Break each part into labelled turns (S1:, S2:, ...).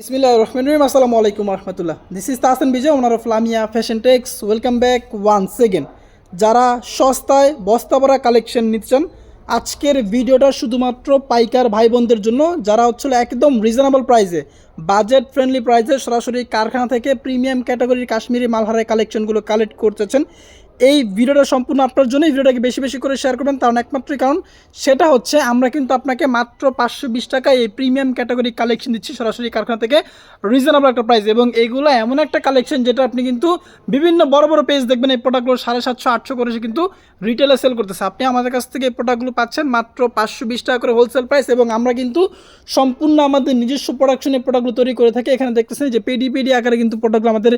S1: বিসমিল্লাহ রহমান রহিম। আসসালামু আলাইকুম রহমতুল্লাহ। This is Tahsan Bijoy owner of Lamia fashion tex welcome back once second যারা সস্তায় বস্তা ভরা কালেকশন নিচ্ছেন আজকের ভিডিওটা শুধুমাত্র পাইকার ভাই বোনদের জন্য। যারা হচ্ছিল একদম রিজনেবল প্রাইসে বাজেট ফ্রেন্ডলি প্রাইসে সরাসরি কারখানা থেকে প্রিমিয়াম ক্যাটাগরির কাশ্মীরি মালহারের কালেকশনগুলো কালেক্ট করতেছেন এই ভিডিওটা সম্পূর্ণ আপনার জন্য এই ভিডিওটাকে বেশি বেশি করে শেয়ার করবেন কারণ একমাত্রই কারণ সেটা হচ্ছে আমরা কিন্তু আপনাকে মাত্র পাঁচশো বিশ টাকায় এই প্রিমিয়াম ক্যাটাগরি কালেকশন দিচ্ছি সরাসরি কারখানা থেকে রিজনেবল একটা প্রাইস এবং এইগুলো এমন একটা কালেকশন যেটা আপনি কিন্তু বিভিন্ন বড় বড় পেজ দেখবেন, এই প্রোডাক্টগুলো সাড়ে সাতশো, আটশো করে সে কিন্তু রিটেলে সেল করতেছে। আপনি আমাদের কাছ থেকে এই প্রোডাক্টগুলো পাচ্ছেন মাত্র পাঁচশো বিশ টাকা করে হোলসেল প্রাইস এবং আমরা কিন্তু সম্পূর্ণ আমাদের নিজস্ব প্রোডাকশনে প্রোডাক্টগুলো তৈরি করে থাকি। এখানে দেখতেছেন যে পেডি পেডি আকারে কিন্তু প্রোডাক্টগুলো আমাদের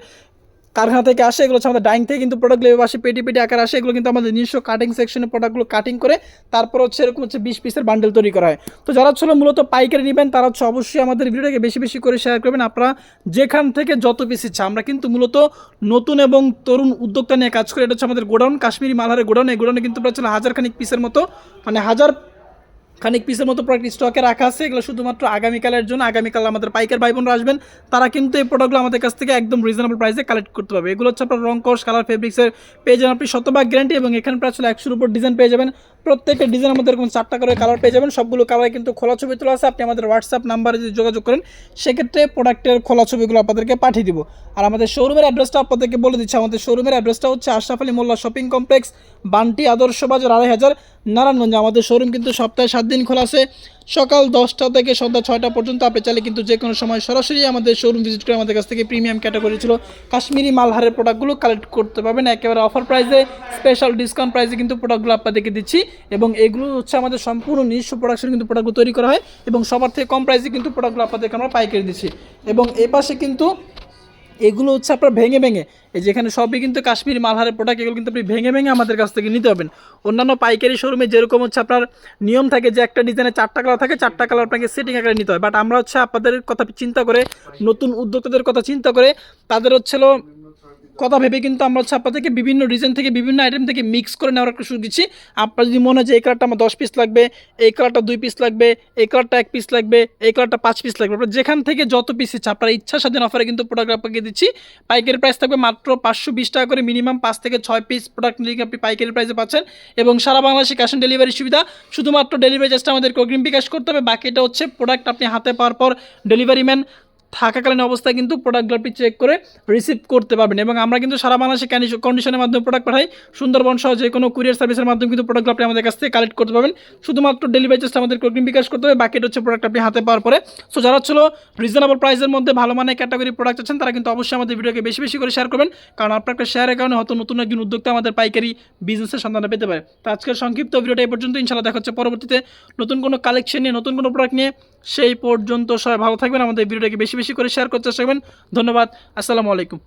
S1: কারখানা থেকে আসে, এগুলো হচ্ছে আমাদের ডাইং থেকে কিন্তু প্রোডাক্টগুলো এভাবে আসে, পেটি পেটি আকার আসে, এগুলো কিন্তু আমাদের নিজস্ব কাটিং সেকশনে প্রোডাক্টগুলো কাটিং করে তারপর হচ্ছে এরকম হচ্ছে বিশ পিসের বান্ডেল তৈরি করা হয়। তো যারা হচ্ছে মূলত পাইকারি নেবেন, তারা হচ্ছে অবশ্যই আমাদের ভিডিওটাকে বেশি বেশি করে শেয়ার করবেন। আপনারা যেখান থেকে যত পিস ইচ্ছা, আমরা কিন্তু মূলত নতুন এবং তরুণ উদ্যোক্তা নিয়ে কাজ করি। এটা হচ্ছে আমাদের গোডাউন, কাশ্মীরি মালহারের গোডাউন। এই গোডাউনে কিন্তু প্রায় হচ্ছে হাজার খানিক পিসের মতো মানে হাজার খানিক পিসের মতো প্রোডাক্ট স্টকে রাখা আছে, এগুলো শুধুমাত্র আগামীকালের জন্য, আগামীকাল আমাদের পাইকার ভাই বোনরা আসবেন, তারা কিন্তু এই প্রোডাক্টগুলো আমাদের কাছ থেকে একদম রিজনেবল প্রাইসে কালেক্ট করতে পারবে। এগুলো হচ্ছে আপনার রং কোর্স কালার ফেব্রিক্সের পেয়ে যাবেন আপনি শতভাগ গ্যারান্টি এবং এখানে প্রায় ছিল একশোর উপর ডিজাইন পেয়ে যাবেন। প্রত্যেকটা ডিজাইনের মধ্যে এরকম চারটা করে কালার পেয়ে যাবেন। সবগুলো কালার কিন্তু খোলা ছবি তোলা আছে। আপনি আমাদের হোয়াটসঅ্যাপ নাম্বারে যদি যোগাযোগ করেন, সেক্ষেত্রে প্রোডাক্টের খোলা ছবিগুলো আপনাদেরকে পাঠিয়ে দিব। আর আমাদের শোরুমের অ্যাড্রেসটা আপনাদেরকে বলে দিচ্ছি। আমাদের শোরুমের অ্যাড্রেসটা হচ্ছে আশরাফ আলী মোল্লা শপিং কমপ্লেক্স বান্টি আদর্শ বাজার আড়াই হাজার, নারায়ণগঞ্জ। আমাদের শোরুম কিন্তু সপ্তাহে সাত দিন খোলা আছে। সকাল দশটা থেকে সন্ধ্যা ছয়টা পর্যন্ত আপনি চাইলে কিন্তু যে কোনো সময় সরাসরি আমাদের শোরুম ভিজিট করে আমাদের কাছ থেকে প্রিমিয়াম ক্যাটাগরি ছিল কাশ্মীরি মালহারের প্রোডাক্টগুলো কালেক্ট করতে পারবেন। একেবারে অফার প্রাইসে স্পেশাল ডিসকাউন্ট প্রাইসে কিন্তু প্রোডাক্টগুলো আপনাদেরকে দিচ্ছি। এবং এগুলো হচ্ছে আমাদের সম্পূর্ণ নিজস্ব প্রোডাকশন কিন্তু প্রোডাক্টগুলো তৈরি করা হয় এবং সবার থেকে কম প্রাইসে কিন্তু প্রোডাক্টগুলো আপনাদেরকে আমরা পাইকারি দিচ্ছি। এবং এ পাশে কিন্তু এগুলো হচ্ছে আপনার ভেঙে ভেঙে। এই যেখানে সবই কিন্তু কাশ্মীরি মালহারের প্রোডাক্ট এগুলো কিন্তু আপনি ভেঙে ভেঙে আমাদের কাছ থেকে নিতে পারবেন। অন্যান্য পাইকারি শোরুমে যেরকম হচ্ছে আপনার নিয়ম থাকে যে একটা ডিজাইনে চারটা কালার থাকে, চারটা কালার আপনাকে সেটিং আকারে নিতে হয়। বাট আমরা হচ্ছে আপনাদের কথা চিন্তা করে, নতুন উদ্যোক্তাদের কথা চিন্তা করে, তাদের হচ্ছিল কথা ভেবে কিন্তু আমরা হচ্ছে আপনাদেরকে বিভিন্ন রিজন থেকে বিভিন্ন আইটেম থেকে মিক্স করে নেওয়ার একটা সুযোগ দিচ্ছি। আপনার যদি মনে হয় যে এই কালারটা আমার দশ পিস লাগবে, এই কালারটা দুই পিস লাগবে, এই কালারটা এক পিস লাগবে, এই কালারটা পাঁচ পিস লাগবে, আপনার যেখান থেকে যত পিস ইচ্ছা আপনার ইচ্ছা স্বাধীন অফারে কিন্তু প্রোডাক্ট আপনাকে দিচ্ছি। পাইকারি প্রাইস থাকবে মাত্র পাঁচশো বিশ টাকা করে মিনিমাম পাঁচ থেকে ছয় পিস প্রোডাক্ট নিয়ে আপনি পাইকারি প্রাইসে পাচ্ছেন এবং সারা বাংলাদেশে ক্যাশ অন ডেলিভারি সুবিধা। শুধুমাত্র ডেলিভারি চার্জটা আমাদেরকে অগ্রিম বিকাশ করতে হবে, বাকিটা হচ্ছে প্রোডাক্ট আপনি হাতে পাওয়ার পর ডেলিভারি ম্যান থাকাকালীন অবস্থায় কিন্তু প্রোডাক্টগুলো আপনি চেক করে রিসিভ করতে পারবেন এবং আমরা কিন্তু সারা বাংলাদেশে কন্ডিশনের মাধ্যমে প্রোডাক্ট পাঠাই। সুন্দরবন সহ যে কোনো কুরিয়ার সার্ভিসের মাধ্যমে কিন্তু প্রোডাক্টগুলো আপনি আমাদের কাছ থেকে কালেক্ট করতে পারবেন। শুধুমাত্র ডেলিভারি চার্জটা আমাদের অগ্রিম বিকাশ করতে হবে বাকিটা হচ্ছে প্রোডাক্ট আপনি হাতে পাওয়ার পরে। সো যারা ছিল রিজনেবল প্রাইসের মধ্যে ভালো মানের ক্যাটাগরি প্রোডাক্ট আছেন, তারা কিন্তু অবশ্যই আমাদের ভিডিওকে বেশি বেশি করে শেয়ার করবেন। কারণ আপনার শেয়ারের কারণে হয়তো নতুন একজন উদ্যোক্তা আমাদের পাইকারি বিজনেসের সন্ধানে পেতে পারে। তো আজকের সংক্ষিপ্ত ভিডিওটা এই পর্যন্ত। ইনশাল্লাহ দেখা হচ্ছে পরবর্তীতে নতুন কোনো কালেকশন নিয়ে, নতুন কোনো প্রোডাক্ট নিয়ে। সেই পর্যন্ত সবাই ভালো থাকবেন। আমাদের ভিডিওটাকে বেশি বেশি করে শেয়ার করতে চেষ্টা ধন্যবাদ। আসসালামু আলাইকুম।